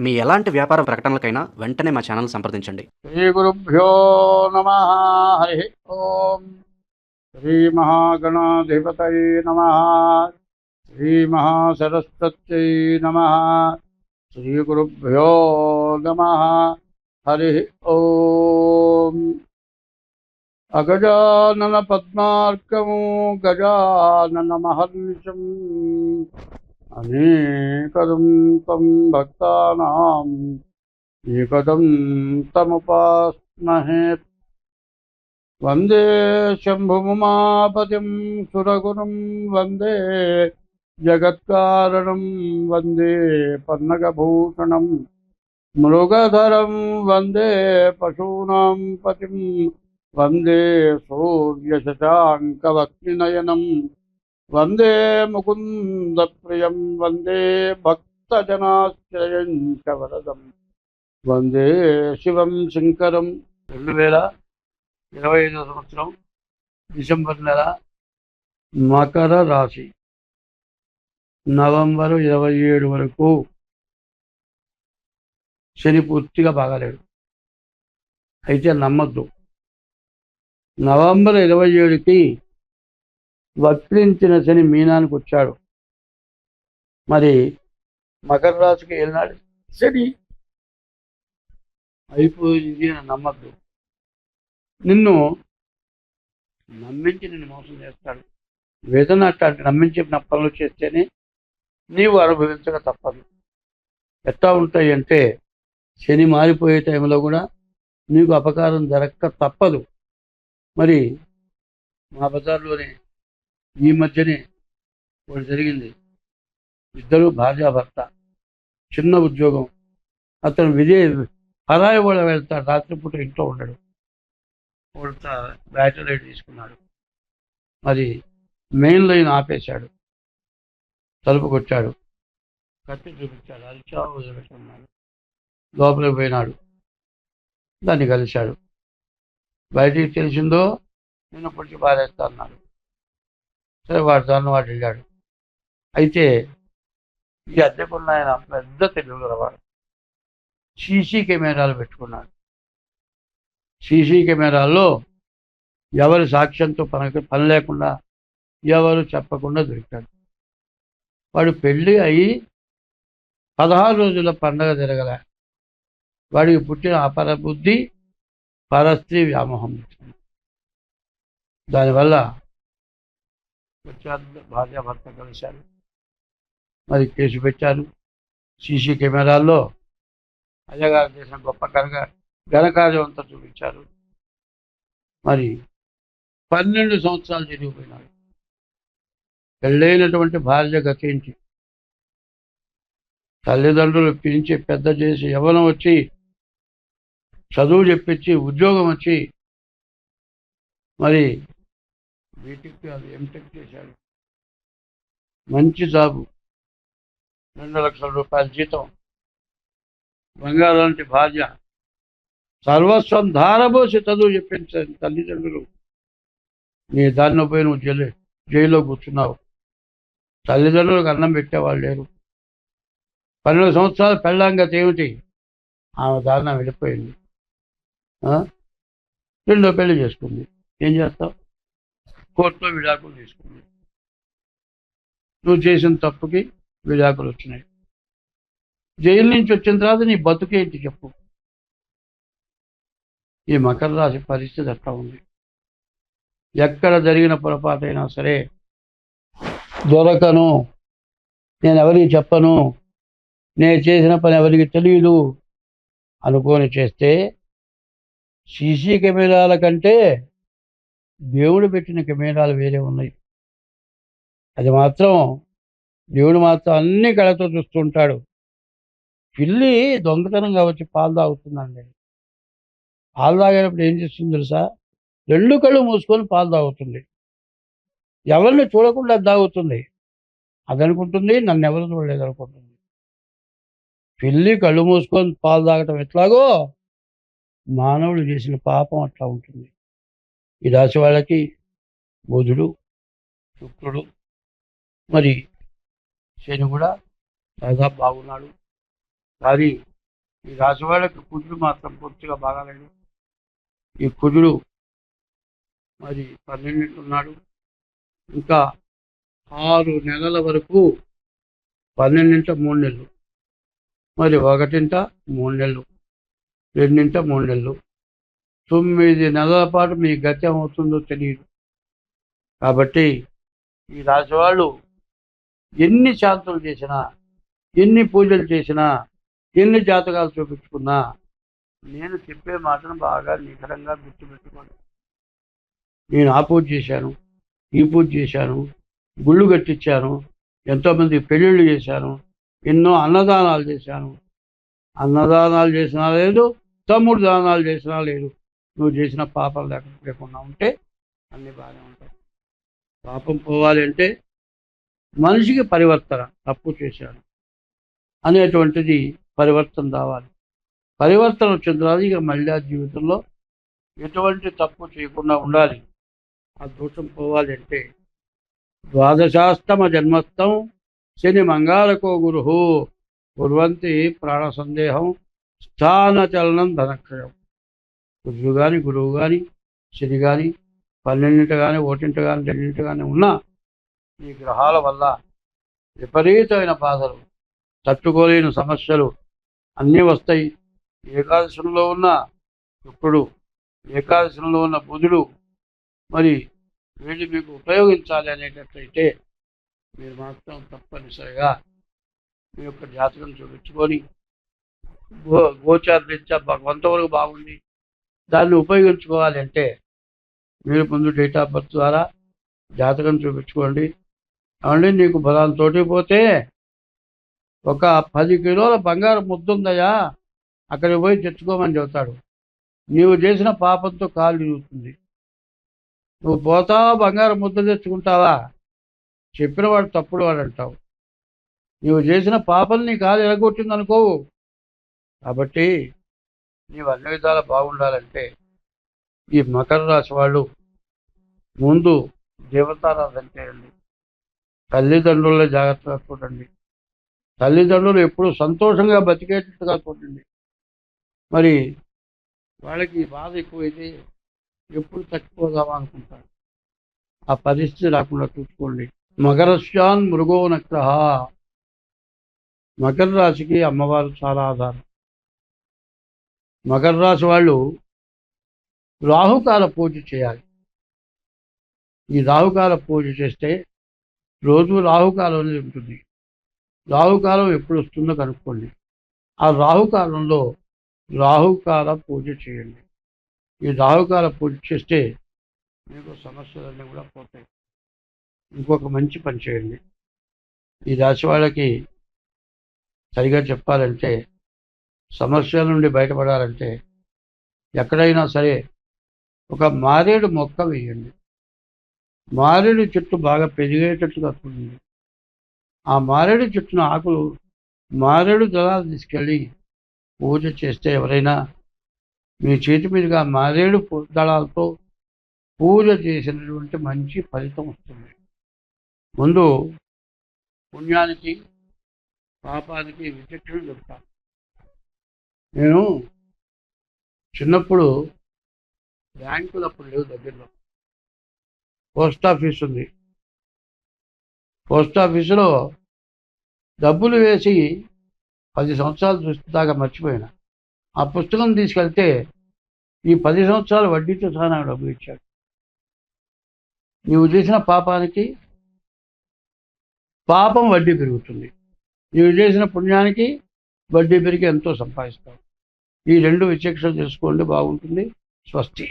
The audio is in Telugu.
మీ ఎలాంటి వ్యాపార ప్రకటనలకైనా వెంటనే మా ఛానల్ సంప్రదించండి. శ్రీ గురుభ్యో నమ. హరి ఓం. శ్రీ మహాగణాధిపతయే నమ. శ్రీ మహాసరస్వత్యై నమ. శ్రీ గురుభ్యో నమ. హరి ఓం. అగజానన పద్మార్కము గజానన మహర్నిశం. अनेकदं तं भक्तानाम् एकदं तमुपास्महे वन्दे शम्भुमुमापतिं सुरगुरुं वन्दे जगत्कारणं वन्दे पन्नगभूषणं मृगधरं वन्दे पशूनां पतिं वन्दे सूर्यशशाङ्कवक्तिनयनम् వందే ముకుంద ప్రియం వందే భక్తజనాశ్రయం చ వరదం వందే శివం శంకరం రెండు వేల ఇరవై ఐదో సంవత్సరం డిసెంబర్ నెల మకర రాశి నవంబర్ ఇరవై ఏడు వరకు శని పూర్తిగా బాగాలేడు. అయితే నమ్మద్దు. నవంబర్ ఇరవై ఏడుకి వక్రించిన శని మీనానికి వచ్చాడు. మరి మకర రాశికి వెళ్ళినాడు శని. అయిపోయింది అని నమ్మద్దు. నిన్ను నమ్మించి నిన్ను మోసం చేస్తాడు. వేదన అట్లాంటి నమ్మించి నా పనులు చేస్తేనే నీవు అనుభవించక తప్పదు. ఎట్లా ఉంటాయి అంటే శని మారిపోయే టైంలో కూడా నీకు అపకారం జరగక తప్పదు. మరి మా బజార్లోనే ఈ మధ్యనే ఒకటి జరిగింది. ఇద్దరు భార్యాభర్త చిన్న ఉద్యోగం. అతను విజయ్ పరాయి కూడా వెళ్తాడు రాత్రిపూట ఇంట్లో ఉండడు. ఉడత బ్యాటరీ లైట్ తీసుకున్నాడు. మరి మెయిన్ లైన్ ఆపేశాడు. తలుపుకొచ్చాడు కత్తి చూపించాడు. అరిచా వదిలిపెట్టుకున్నాడు. లోపలికి పోయినాడు. దాన్ని కలిశాడు. బయటికి తెలిసిందో నేను పొడిచి పారేస్తా అన్నాడు. సరే వాడు దాన్ని వాడు వెళ్ళాడు. అయితే ఈ అద్దెకున్న ఆయన పెద్ద తెలుగులవాడు సీసీ కెమెరాలు పెట్టుకున్నాడు. సీసీ కెమెరాల్లో ఎవరి సాక్ష్యంతో పని పని లేకుండా ఎవరు చెప్పకుండా దొరికాడు. వాడు పెళ్ళి అయి పదహారు రోజుల పండగ జరగలే. వాడికి పుట్టిన అపర బుద్ధి పరస్త్రీ వ్యామోహం దానివల్ల వచ్చారు భార్య భర్త కలిశారు. మరి కేసు పెట్టారు సీసీ కెమెరాల్లో అయ్యగారు చేసిన గొప్ప కనుక ఘనకార్యం అంతా చూపించారు. మరి పన్నెండు సంవత్సరాలు జరిగిపోయినాడు పెళ్ళైనటువంటి భార్య గతించి తల్లిదండ్రులు పిలిచి పెద్ద చేసి యవనం వచ్చి చదువు చెప్పించి ఉద్యోగం వచ్చి మరి బీటెక్ కాదు ఎంటెక్ చేశాడు. మంచి జాబు. రెండు లక్షల రూపాయల జీతం. బంగారం లాంటి భార్య. సర్వస్వం ధారబోసి చదువు చెప్పించారు తల్లిదండ్రులు. నీ దారిలో పోయి నువ్వు జైలు జైల్లో కూర్చున్నావు. తల్లిదండ్రులకు అన్నం పెట్టేవాళ్ళు లేరు. పన్నెండు సంవత్సరాలు పెళ్ళాంగత ఏమిటి? ఆమె దారిన వెళ్ళిపోయింది రెండో పెళ్ళి చేసుకుంది. ఏం చేస్తావు? కోర్టులో విడాకులు తీసుకుంది నువ్వు చేసిన తప్పుకి విడాకులు వచ్చినాయి. జైలు నుంచి వచ్చిన తర్వాత నీ బతుకేంటి చెప్పు. ఈ మకర రాశి పరిస్థితి అట్లా ఉంది? ఎక్కడ జరిగిన పొరపాటైనా సరే దొరకను. నేను ఎవరికి చెప్పను. నేను చేసిన పని ఎవరికి తెలియదు. అనుకొని చేస్తే సీసీ కెమెరాల కంటే దేవుడు పెట్టిన కెమెరాలు వేరే ఉన్నాయి. అది మాత్రం దేవుడు మాత్రం అన్ని కళతో చూస్తుంటాడు పిల్లి దొంగతనంగా వచ్చి పాలు తాగుతుందండి. పాలు తాగేటప్పుడు ఏం చేస్తుంది తెలుసా? రెండు కళ్ళు మూసుకొని పాలు తాగుతుంది. ఎవరిని చూడకుండా అది తాగుతుంది. అది అనుకుంటుంది నన్ను ఎవరు చూడలేదు అనుకుంటుంది. పిల్లి కళ్ళు మూసుకొని పాలు తాగటం ఎట్లాగో మానవుడు చేసిన పాపం అట్లా ఉంటుంది. ఈ రాశి వాళ్ళకి బుధుడు శుక్రుడు మరి శని కూడా దాదాపు బాగున్నాడు. కానీ ఈ రాశి వాళ్ళకి కుజుడు మాత్రం పూర్తిగా బాగాలేడు ఈ కుజుడు మరి పన్నెండింటి ఉన్నాడు. ఇంకా ఆరు నెలల వరకు పన్నెండింట మూడు నెలలు. మరి ఒకటింట మూడు నెలలు రెండింట మూడు నెలలు. తొమ్మిది నెలల పాటు మీ గతి అవుతుందో తెలియదు. కాబట్టి ఈ రాశివాళ్ళు ఎన్ని శాంతులు చేసినా ఎన్ని పూజలు చేసినా ఎన్ని జాతకాలు చూపించుకున్నా నేను చెప్పే మాటను బాగా నిఖరంగా గుర్తుపెట్టుకోండి. నేను ఆ పూజ చేశాను ఈ పూజ చేశాను గుళ్ళు కట్టించాను ఎంతోమంది పెళ్ళిళ్ళు చేశాను ఎన్నో అన్నదానాలు చేశాను. అన్నదానాలు చేసినా లేదు తమ్ముడు దానాలు చేసినా లేదు. నువ్వు చేసిన పాపాలు లేక లేకుండా ఉంటే అన్నీ బాగానే ఉంటాయి. పాపం పోవాలి అంటే మనిషికి పరివర్తన తప్పు చేశాను అనేటువంటిది పరివర్తన రావాలి. పరివర్తన చెందాలి ఇక మళ్ళీ జీవితంలో ఎటువంటి తప్పు చేయకుండా ఉండాలి. ఆ దోషం పోవాలి అంటే ద్వాదశాస్తమ జన్మస్థం శని మంగాళకో గురు కుర్వంతి ప్రాణ సందేహం స్థానచలనం ధనక్షయం. గురువు కానీ గురువు కానీ శని కానీ పన్నెండింట కానీ ఒకటింట కానీ రెండింట కానీ ఉన్న ఈ గ్రహాల వల్ల విపరీతమైన బాధలు తట్టుకోలేని సమస్యలు అన్నీ వస్తాయి. ఏకాదశంలో ఉన్న శుక్రుడు ఏకాదశంలో ఉన్న బుధుడు మరి వీళ్ళు మీకు ఉపయోగించాలి అనేటట్లయితే మీరు మాత్రం తప్పనిసరిగా మీ యొక్క జాతకం చూపించుకొని గో గోచారీత్యా కొంతవరకు బాగుంది దాన్ని ఉపయోగించుకోవాలి అంటే మీరు ముందు డేట్ ఆఫ్ బర్త్ ద్వారా జాతకం చూపించుకోండి. ఏమండి? నీకు బలాంతో పోతే ఒక పది కిలోల బంగారం ముద్దుందయ్యా అక్కడికి పోయి తెచ్చుకోమని చెబుతాడు. నీవు చేసిన పాపంతో కాలు తిరుగుతుంది నువ్వు పోతావా బంగారం ముద్ద తెచ్చుకుంటావా? చెప్పిన వాడు తప్పుడు వాడు అంటావు. నీవు చేసిన పాపం నీ కాలు ఎరగొట్టింది అనుకోవు కాబట్టి నీవు అన్ని విధాలా బాగుండాలంటే ఈ మకర రాశి వాళ్ళు ముందు దేవతారాధన చేయండి తల్లిదండ్రుల జాగ్రత్తగా చూడండి. తల్లిదండ్రులు ఎప్పుడు సంతోషంగా బతికేటట్టుగా చూడండి. మరి వాళ్ళకి బాధ ఎక్కువైతే ఎప్పుడు చచ్చిపోదామా అనుకుంటారు? ఆ పరిస్థితి రాకుండా చూసుకోండి. మకరస్యాన్ మృగో నగ్రహ మకర రాశికి అమ్మవారు చాలా ఆధారం. మకర రాశి వాళ్ళు రాహుకాల పూజ చేయాలి. ఈ రాహుకాల పూజ చేస్తే రోజు రాహుకాలం అనేది ఉంటుంది. రాహుకాలం ఎప్పుడు వస్తుందో కనుక్కోండి. ఆ రాహుకాలంలో రాహుకాల పూజ చేయండి. ఈ రాహుకాల పూజ చేస్తే మీకు సమస్యలన్నీ కూడా పోతాయి. ఇంకొక మంచి పని చేయండి. ఈ రాశి వాళ్ళకి సరిగా చెప్పాలంటే సమస్యల నుండి బయటపడాలంటే ఎక్కడైనా సరే ఒక మారేడు మొక్క వేయండి. మారేడు చెట్టు బాగా పెరిగేటట్టుగా చూడండి ఆ మారేడు చెట్టున ఆకులు మారేడు దళాలు తీసుకెళ్ళి పూజ చేస్తే ఎవరైనా మీ చేతి మీదుగా మారేడు పూ- దళాలతో పూజ చేసినటువంటి మంచి ఫలితం వస్తుంది. ముందు పుణ్యానికి పాపానికి విచక్షణ చెప్తాను నేను చిన్నప్పుడు బ్యాంకులు అప్పుడు లేవు దగ్గరలో. పోస్ట్ ఆఫీస్ ఉంది. పోస్ట్ ఆఫీసులో డబ్బులు వేసి పది సంవత్సరాలు చూస్తుందాకా మర్చిపోయినా. ఆ పుస్తకం తీసుకెళ్తే ఈ పది సంవత్సరాలు వడ్డీతో సహా నాకు డబ్బులు ఇచ్చాడు. నీవు చేసిన పాపానికి పాపం వడ్డీ పెరుగుతుంది. నీవు చేసిన పుణ్యానికి వడ్డీ పెరిగి ఎంతో సంపాదిస్తావు. ఈ రెండు విచక్షణ చేసుకోండి బాగుంటుంది స్వస్తి.